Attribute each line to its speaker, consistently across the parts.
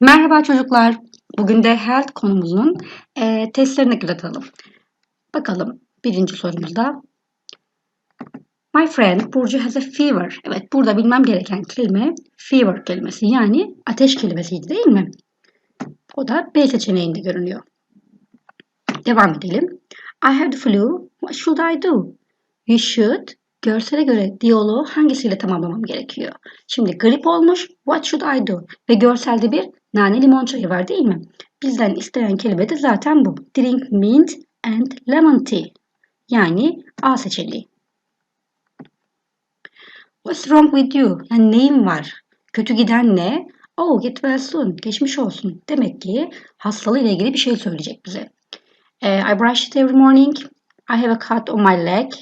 Speaker 1: Merhaba çocuklar. Bugün de health konumuzun e, testlerine göre atalım. Bakalım birinci sorumuzda. My friend Burcu has a fever. Evet burada bilmem gereken kelime fever kelimesi yani ateş kelimesiydi değil mi? O da B seçeneğinde görünüyor. Devam edelim. I have the flu. What should I do? You should. Görsele göre diyaloğu hangisiyle tamamlamam gerekiyor? Şimdi grip olmuş. What should I do? Ve görselde bir nane limon çayı var değil mi? Bizden istenen kelime de zaten bu. Drink mint and lemon tea. Yani A seçeneği. What's wrong with you? Yani neyin var? Kötü giden ne? Oh get well soon. Geçmiş olsun. Demek ki hastalığıyla ilgili bir şey söyleyecek bize. Uh, I brush it every morning. I have a cut on my leg.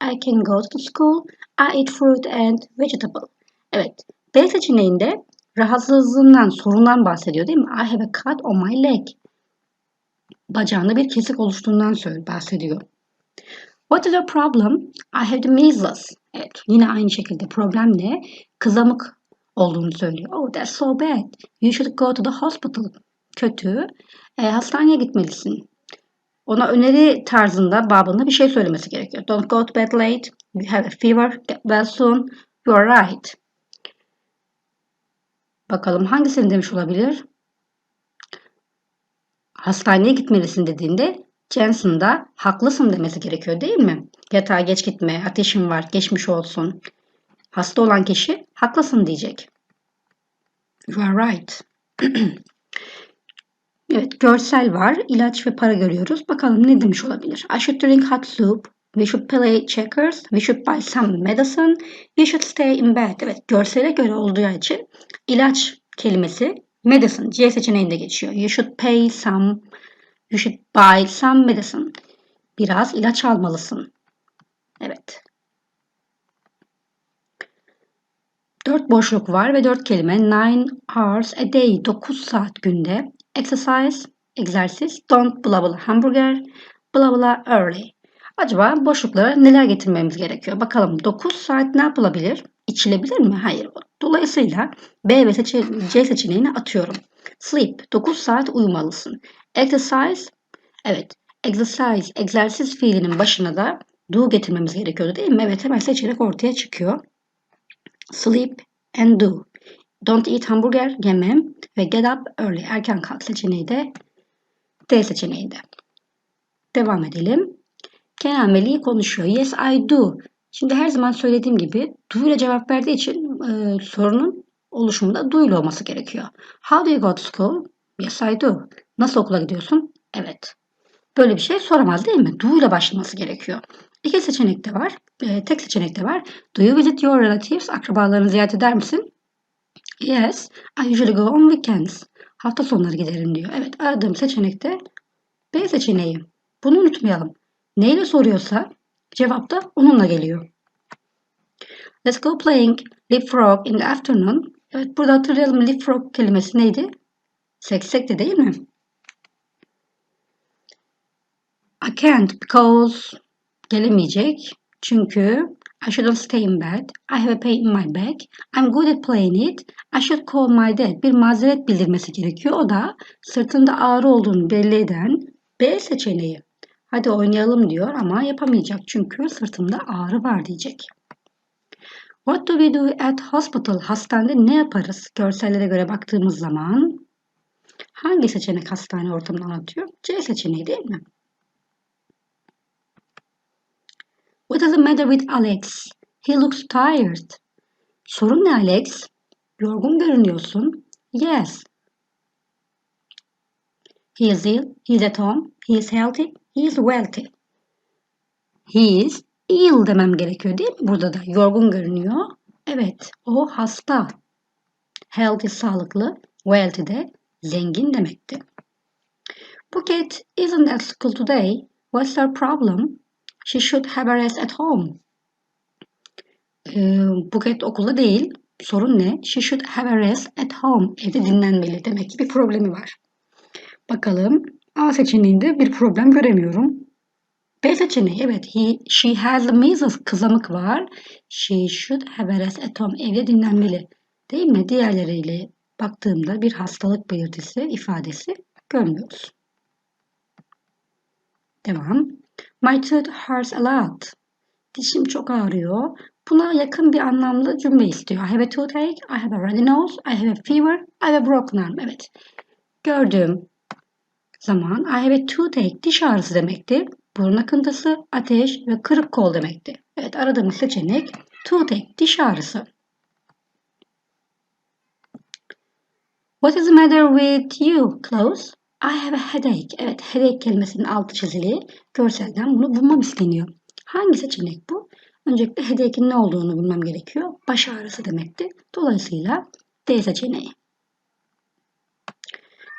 Speaker 1: I can go to school. I eat fruit and vegetable. Evet. B seçeneğinde rahatsızlığından, sorundan bahsediyor değil mi? I have a cut on my leg. Bacağında bir kesik oluştuğundan bahsediyor. What is your problem? I have the measles. Evet, yine aynı şekilde problem ne? Kızamık olduğunu söylüyor. Oh, that's so bad. You should go to the hospital. Kötü. E, hastaneye gitmelisin. Ona öneri tarzında, babında bir şey söylemesi gerekiyor. Don't go to bed late. You have a fever. Get well soon. You are right. Bakalım hangisini demiş olabilir? Hastaneye gitmelisin dediğinde Jensen da haklısın demesi gerekiyor değil mi? Yatağa geç gitme, ateşin var, geçmiş olsun. Hasta olan kişi haklısın diyecek. You are right. evet, görsel var. İlaç ve para görüyoruz. Bakalım ne demiş olabilir? I should drink hot soup. We should play checkers. We should buy some medicine. We should stay in bed. Evet, görsele göre olduğu için ilaç kelimesi medicine C seçeneğinde geçiyor. You should pay some. You should buy some medicine. Biraz ilaç almalısın. Evet. Dört boşluk var ve dört kelime. Nine hours a day. Dokuz saat günde. Exercise, egzersiz. Don't blah blah hamburger. Blah blah early. Acaba boşluklara neler getirmemiz gerekiyor? Bakalım 9 saat ne yapılabilir? İçilebilir mi? Hayır. Dolayısıyla B ve C seçeneğini atıyorum. Sleep. 9 saat uyumalısın. Exercise. Evet. Exercise. Egzersiz fiilinin başına da do getirmemiz gerekiyordu değil mi? Evet hemen seçenek ortaya çıkıyor. Sleep and do. Don't eat hamburger yemem ve get up early. Erken kalk seçeneği de D seçeneğinde. Devam edelim. Kenan Veli konuşuyor. Yes I do. Şimdi her zaman söylediğim gibi do ile cevap verdiği için e, sorunun oluşumunda do ile olması gerekiyor. How do you go to school? Yes I do. Nasıl okula gidiyorsun? Evet. Böyle bir şey soramaz değil mi? Do ile başlaması gerekiyor. İki seçenek de var. E, tek seçenek de var. Do you visit your relatives? Akrabalarını ziyaret eder misin? Yes. I usually go on weekends. Hafta sonları giderim diyor. Evet aradığım seçenek de B seçeneği. Bunu unutmayalım. Neyle soruyorsa cevap da onunla geliyor. Let's go playing leapfrog in the afternoon. Evet burada hatırlayalım leapfrog kelimesi neydi? Seksekti değil mi? I can't because gelemeyecek. Çünkü I shouldn't stay in bed. I have a pain in my back. I'm good at playing it. I should call my dad. Bir mazeret bildirmesi gerekiyor. O da sırtında ağrı olduğunu belli eden B seçeneği. Hadi oynayalım diyor ama yapamayacak çünkü sırtımda ağrı var diyecek. What do we do at hospital? Hastanede ne yaparız? Görsellere göre baktığımız zaman hangi seçenek hastane ortamını anlatıyor? C seçeneği değil mi? What is the matter with Alex? He looks tired. Sorun ne Alex? Yorgun görünüyorsun. Yes. He is ill. He is at home. He is healthy. He is wealthy. He is ill demem gerekiyor değil mi? Burada da yorgun görünüyor. Evet, o hasta. Healthy sağlıklı, wealthy de zengin demekti. Buket isn't at school today. What's her problem? She should have a rest at home. Ee, Buket okulda değil. Sorun ne? She should have a rest at home. Evde dinlenmeli. Demek ki bir problemi var. Bakalım. A seçeneğinde bir problem göremiyorum. B seçeneği evet. He, she has measles. Kızamık var. She should have a rest at home. Evde dinlenmeli. Değil mi? Diğerleriyle baktığımda bir hastalık belirtisi, ifadesi görmüyoruz. Devam. My tooth hurts a lot. Dişim çok ağrıyor. Buna yakın bir anlamlı cümle istiyor. I have a toothache, I have a runny nose, I have a fever, I have a broken arm. Evet. Gördüğüm zaman I have a toothache diş ağrısı demekti. Burun akıntısı, ateş ve kırık kol demekti. Evet aradığımız seçenek toothache diş ağrısı. What is the matter with you, Klaus? I have a headache. Evet, headache kelimesinin altı çizili. Görselden bunu bulmam isteniyor. Hangi seçenek bu? Öncelikle headache'in ne olduğunu bulmam gerekiyor. Baş ağrısı demekti. Dolayısıyla D seçeneği.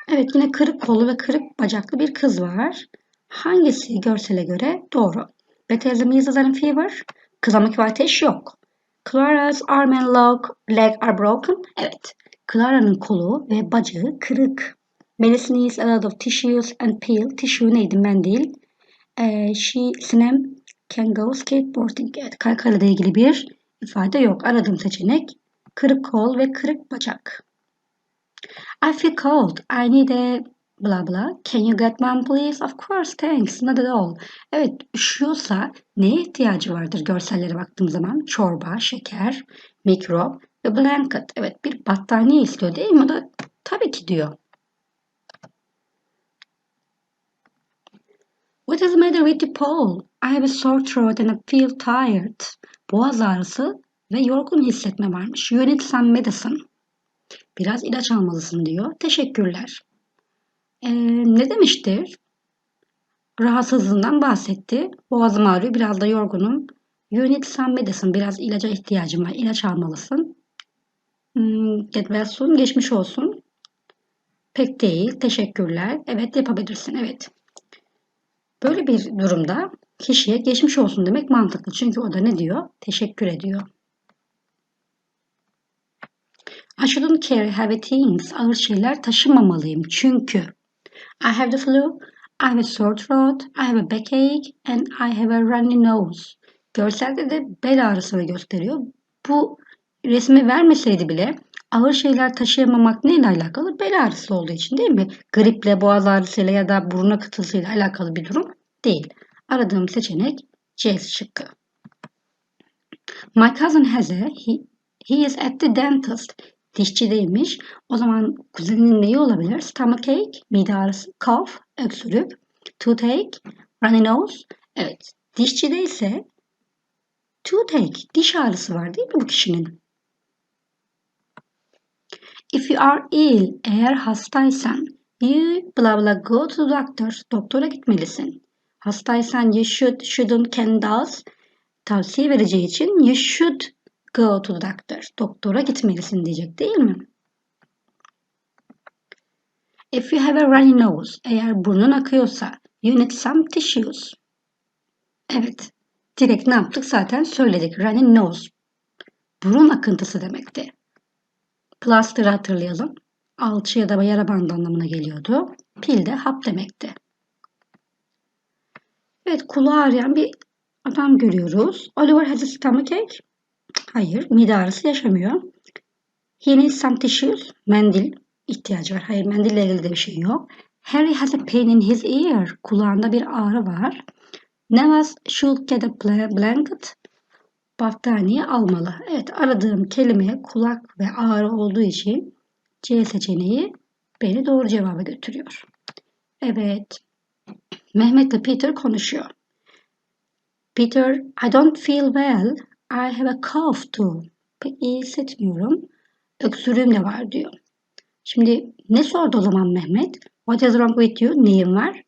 Speaker 1: Evet, yine kırık kolu ve kırık bacaklı bir kız var. Hangisi görsele göre doğru? Bethesda measles and fever. Kızamık ve ateş yok. Clara's arm and leg are broken. Evet. Clara'nın kolu ve bacağı kırık. Melis needs a lot of tissues and peel. Tissue neydi? Mendil. Ee, she, Sinem can go skateboarding. Evet, kaykayla ilgili bir ifade yok. Aradığım seçenek kırık kol ve kırık bacak. I feel cold. I need a blah blah. Can you get one please? Of course, thanks. Not at all. Evet, üşüyorsa neye ihtiyacı vardır görsellere baktığım zaman? Çorba, şeker, mikrop ve blanket. Evet, bir battaniye istiyor değil mi? O da tabii ki diyor. What is the matter with you, Paul? I have a sore throat and I feel tired. Boğaz ağrısı ve yorgun hissetme varmış. You need some medicine. Biraz ilaç almalısın diyor. Teşekkürler. Ee, ne demiştir? Rahatsızlığından bahsetti. Boğazım ağrıyor, biraz da yorgunum. You need some medicine. Biraz ilaca ihtiyacım var. İlaç almalısın. Hmm, get well soon. Geçmiş olsun. Pek değil. Teşekkürler. Evet yapabilirsin. Evet. Böyle bir durumda kişiye geçmiş olsun demek mantıklı. Çünkü o da ne diyor? Teşekkür ediyor. I shouldn't carry heavy things. Ağır şeyler taşımamalıyım. Çünkü I have the flu, I have a sore throat, I have a backache and I have a runny nose. Görselde de bel ağrısını gösteriyor. Bu resmi vermeseydi bile ağır şeyler taşıyamamak neyle alakalı? Bel ağrısı olduğu için değil mi? Griple, boğaz ağrısıyla ya da burun akıntısıyla alakalı bir durum değil. Aradığım seçenek C şıkkı. My cousin has a, he, he is at the dentist. Dişçideymiş. O zaman kuzeninin neyi olabilir? Stomachache, mide ağrısı, cough, öksürük, toothache, runny nose. Evet, dişçide ise toothache, diş ağrısı var değil mi bu kişinin? If you are ill, eğer hastaysan, you blah blah go to doctor, doktora gitmelisin. Hastaysan you should, shouldn't, can, does tavsiye vereceği için you should go to doctor. Doktora gitmelisin diyecek değil mi? If you have a runny nose, eğer burnun akıyorsa you need some tissues. Evet, direkt ne yaptık zaten söyledik. Runny nose, burun akıntısı demekti. Plaster hatırlayalım. Alçı ya da yara bandı anlamına geliyordu. Pil de hap demekti. Evet kulağı ağrıyan bir adam görüyoruz. Oliver has a stomachache. Hayır mide ağrısı yaşamıyor. He needs some tissues. Mendil ihtiyacı var. Hayır mendille ilgili de bir şey yok. Harry has a pain in his ear. Kulağında bir ağrı var. Nevas should get a blanket. Battaniye almalı. Evet aradığım kelime kulak ve ağrı olduğu için C seçeneği beni doğru cevaba götürüyor. Evet. Mehmet ile Peter konuşuyor. Peter, I don't feel well. I have a cough too. Pek iyi hissetmiyorum. Öksürüğüm de var diyor. Şimdi ne sordu o zaman Mehmet? What is wrong with you? Neyin var?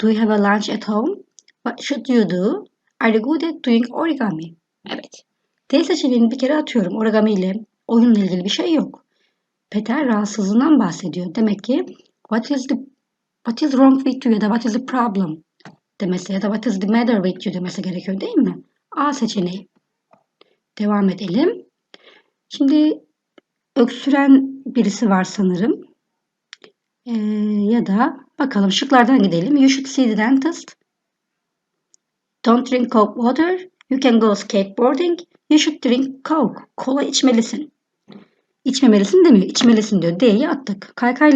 Speaker 1: Do you have a lunch at home? What should you do? Are you good at doing origami? Evet. D seçeneğini bir kere atıyorum. Origami ile oyunla ilgili bir şey yok. Peter rahatsızlığından bahsediyor. Demek ki what is the what is wrong with you ya da what is the problem demesi ya da what is the matter with you demesi gerekiyor değil mi? A seçeneği. Devam edelim. Şimdi öksüren birisi var sanırım. Ee, ya da bakalım şıklardan gidelim. You should see the dentist. Don't drink coke water. You can go skateboarding. You should drink coke. Kola içmelisin. İçmemelisin demiyor. içmelisin diyor. D'yi attık. Kaykayla